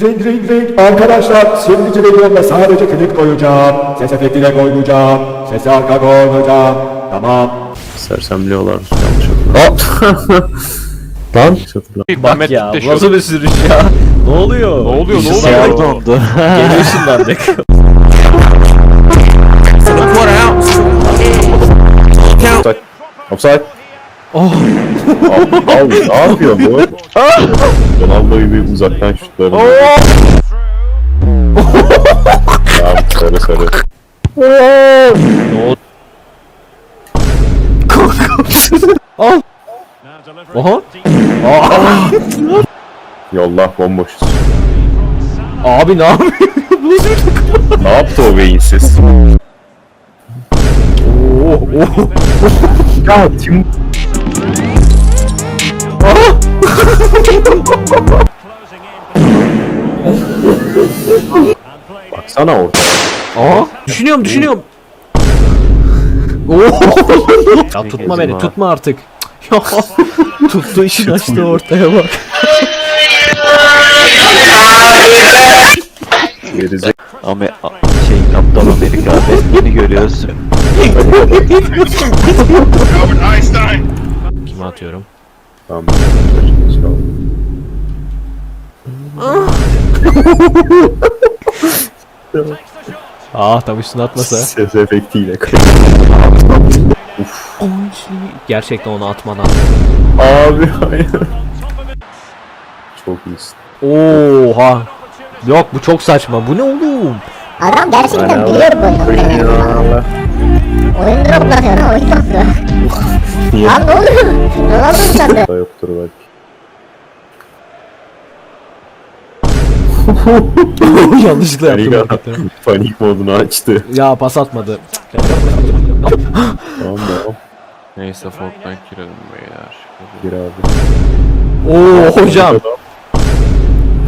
Ring ring ring arkadaşlar şimdiki videomda sadece klip koyacağım. Ses efektine koymayacağım. Sesi arka koymayacağım. Tamam. Sersemliyorlar. Lan. Bak ya bu nasıl bir sürüş ya? Ne oluyor? Ne oluyor? Ne oluyor? dondu. Geri ışınlandık. Offside. Offside. Oh. Abi, abi ne yapıyor bu? Ronaldo'yu bir uzaktan şutlarını. ya sarı sarı. Al. Oha. Yollah bomboşuz. Abi ne yapıyor? Ne yaptı o beyinsiz? ya Tim... Baksana orada. Aa. Düşünüyorum düşünüyorum. Oo. ya tutma beni tutma artık. Ya tuttu işin açtı ortaya bak. Gerizek. Ama şey Kaptan Amerika Batman'i görüyoruz. Kime atıyorum? Tamam. Aa tam üstüne atmasa. Ses efektiyle Gerçekten onu atmadan. Abi hayır. Çok iyisin. Oha. Yok bu çok saçma. Bu ne oğlum? Adam gerçekten biliyor bu oyunu. Lan oyunu blokluyor. Niye? Lan ne oluyor? Mu sandı? Da yoktur belki. Yanlışlıkla yaptım Panik, hakikaten. panik modunu açtı. Ya pas atmadı. Tamam tamam. Neyse Fortnite girelim beyler. Gir abi. Oo hocam.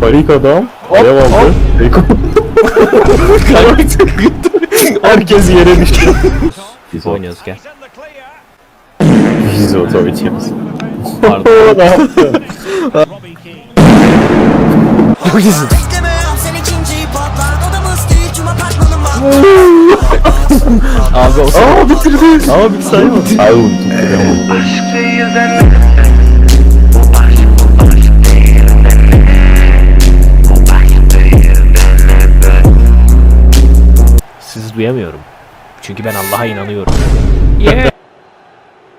Panik adam. Alev aldı. Herkes yere düştü. Biz oynuyoruz gel. Biz o tabii içeriz. Pardon. ne Abi o Aa bitirdi. Ama bir saymadı. Ay unuttum. Sizi duyamıyorum. Çünkü ben Allah'a inanıyorum. Yeah.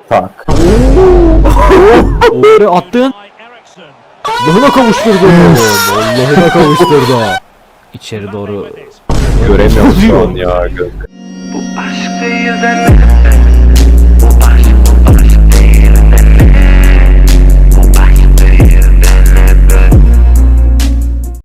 Tak. Oraya attın. Allah'ına kavuşturdu. Allah'ına kavuşturdu. İçeri doğru Göremiyorum şu an ya. Aşk değilden